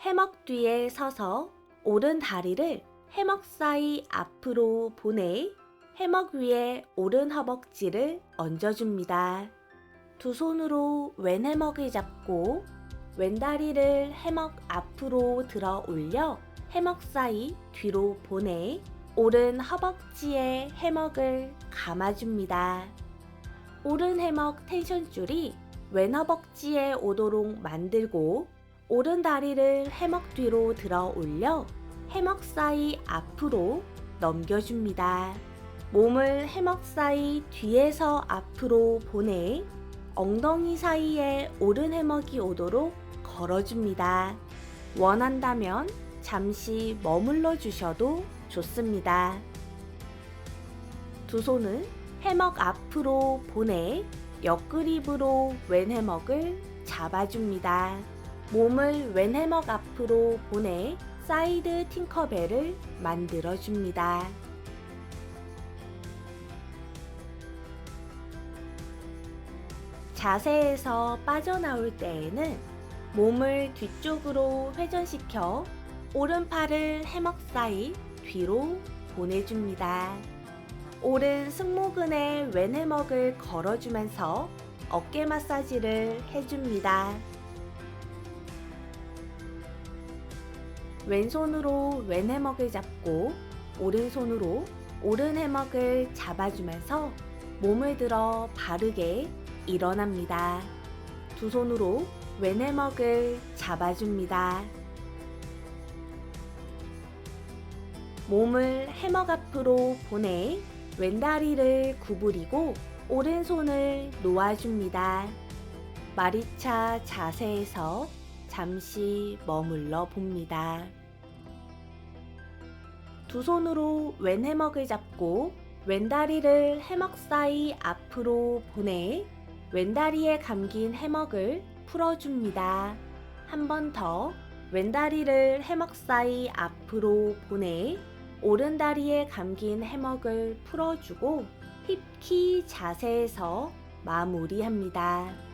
해먹 뒤에 서서 오른 다리를 해먹 사이 앞으로 보내 해먹 위에 오른 허벅지를 얹어줍니다. 두 손으로 왼 해먹을 잡고 왼 다리를 해먹 앞으로 들어 올려 해먹 사이 뒤로 보내 오른 허벅지에 해먹을 감아줍니다. 오른 해먹 텐션줄이 왼 허벅지에 오도록 만들고 오른 다리를 해먹 뒤로 들어 올려 해먹 사이 앞으로 넘겨줍니다. 몸을 해먹 사이 뒤에서 앞으로 보내 엉덩이 사이에 오른 해먹이 오도록 걸어줍니다. 원한다면 잠시 머물러 주셔도 좋습니다. 두 손은 해먹 앞으로 보내 옆그립으로 왼 해먹을 잡아줍니다. 몸을 왼 해먹 앞으로 보내 사이드 팅커벨을 만들어줍니다. 자세에서 빠져나올 때에는 몸을 뒤쪽으로 회전시켜 오른팔을 해먹 사이 뒤로 보내줍니다. 오른 승모근에 왼 해먹을 걸어주면서 어깨 마사지를 해줍니다. 왼손으로 왼 해먹을 잡고 오른손으로 오른 해먹을 잡아주면서 몸을 들어 바르게 일어납니다. 두 손으로 왼 해먹을 잡아줍니다. 몸을 해먹 앞으로 보내 왼다리를 구부리고 오른손을 놓아줍니다. 마리차 자세에서 잠시 머물러 봅니다. 두 손으로 왼 해먹을 잡고 왼다리를 해먹 사이 앞으로 보내 왼다리에 감긴 해먹을 풀어줍니다. 한 번 더 왼다리를 해먹 사이 앞으로 보내 오른다리에 감긴 해먹을 풀어주고 힙키 자세에서 마무리합니다.